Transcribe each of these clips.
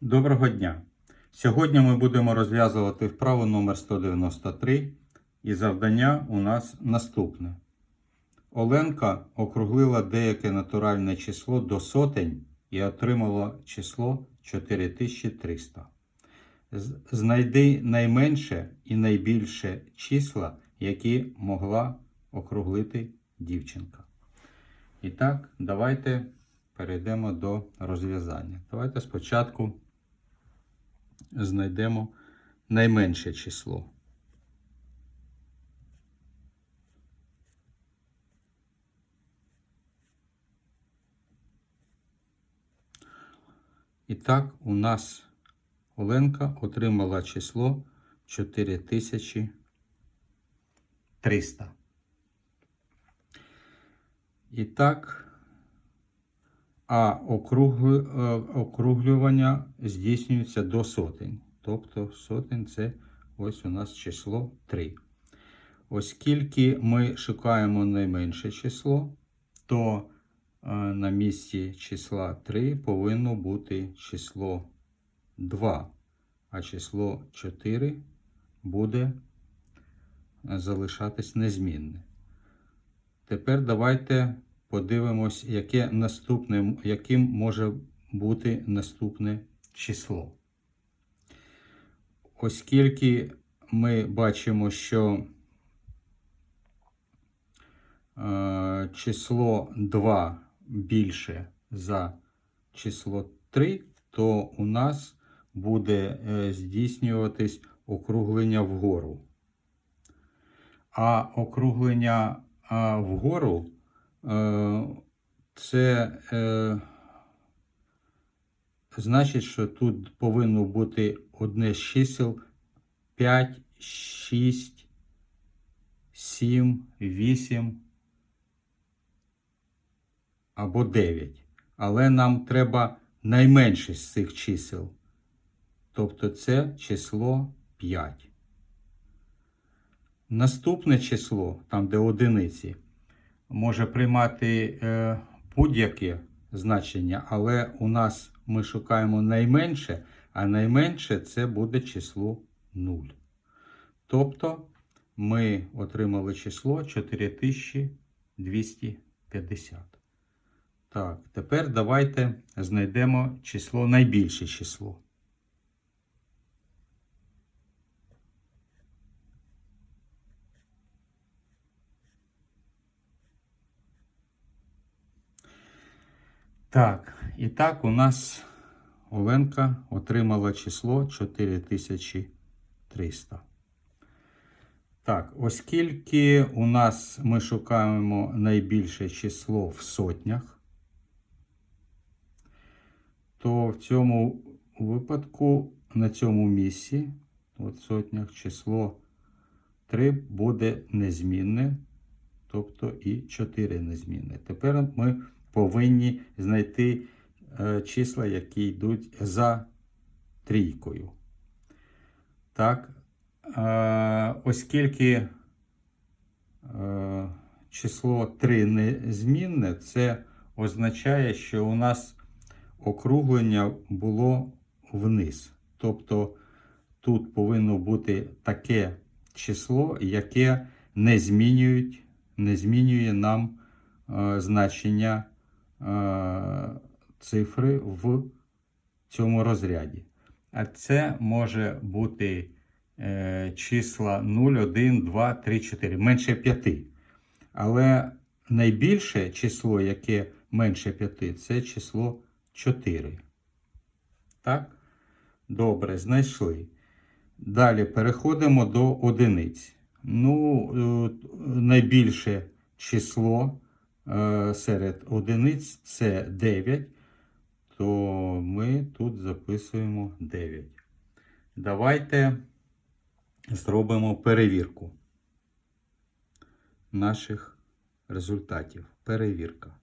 Доброго дня! Сьогодні ми будемо розв'язувати вправу номер 193 і завдання у нас наступне. Оленка округлила деяке натуральне число до сотень і отримала число 4300. Знайди найменше і найбільше числа, які могла округлити дівчинка. І так, давайте перейдемо до розв'язання. Давайте спочатку знайдемо найменше число. І так, у нас Оленка отримала число 4300. І так, а е, округлювання здійснюється до сотень. Тобто сотень це ось у нас число 3. Оскільки ми шукаємо найменше число, то е, на місці числа 3 повинно бути число 2, а число 4 буде е, залишатись незмінне. Тепер давайте подивимось, яке наступне, яким може бути наступне число. Оскільки ми бачимо, що е, число 2 більше за число 3, то у нас буде е, здійснюватись округлення вгору. А округлення вгору це е, значить, що тут повинно бути одне з чисел 5, 6, 7, 8 або 9. Але нам треба найменше з цих чисел. Тобто це число 5. Наступне число, там де одиниці, може приймати е, будь-яке значення, але у нас ми шукаємо найменше, а найменше це буде число 0. Тобто ми отримали число 4250. Так, тепер давайте знайдемо число найбільше число. Так, і так у нас Оленка отримала число 4300. Так, оскільки у нас ми шукаємо найбільше число в сотнях, то в цьому випадку на цьому місці, от сотнях, число 3 буде незмінне, тобто і 4 незмінне. Тепер ми повинні знайти е, числа, які йдуть за трійкою. Так, е, оскільки е, число 3 незмінне, це означає, що у нас округлення було вниз. Тобто тут повинно бути таке число, яке не, змінюють, не змінює нам значення цифри в цьому розряді. А це може бути е, числа 0, 1, 2, 3, 4, менше 5. Але найбільше число, яке менше 5, це число 4. Так? Добре, знайшли. Далі переходимо до одиниць. Ну, е, найбільше число е, серед одиниць це 9, то ми тут записуємо 9. Давайте зробимо перевірку наших результатів. Перевірка.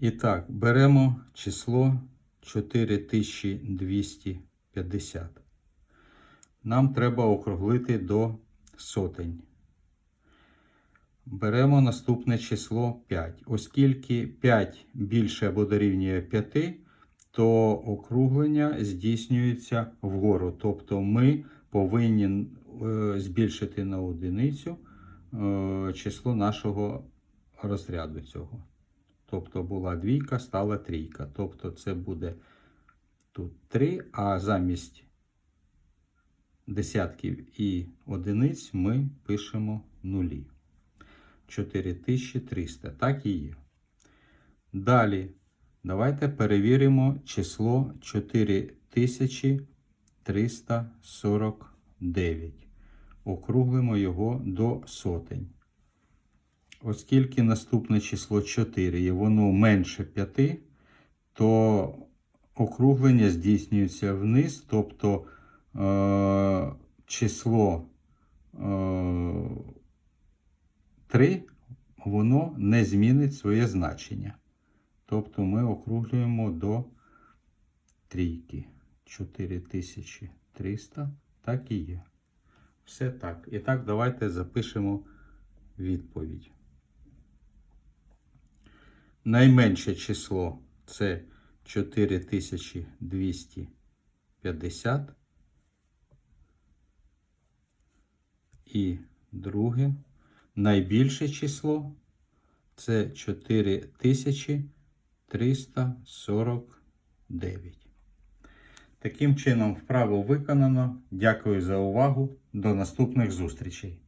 І так, беремо число 4250. Нам треба округлити до сотень. Беремо наступне число 5. Оскільки 5 більше або дорівнює 5, то округлення здійснюється вгору. Тобто ми повинні е, збільшити на одиницю е, число нашого розряду цього. Тобто була двійка, стала трійка. Тобто це буде тут 3, а замість десятків і одиниць ми пишемо нулі. 4300. Так і є. Далі давайте перевіримо число 4349. Округлимо його до сотень. Оскільки наступне число 4 і воно менше 5, то округлення здійснюється вниз, тобто е, число е, 3 воно не змінить своє значення. Тобто ми округлюємо до трійки. 4300. Так і є. Все так. І так, давайте запишемо відповідь. Найменше число це 4250. І друге найбільше число це 4349. Таким чином, вправо виконано. Дякую за увагу. До наступних зустрічей.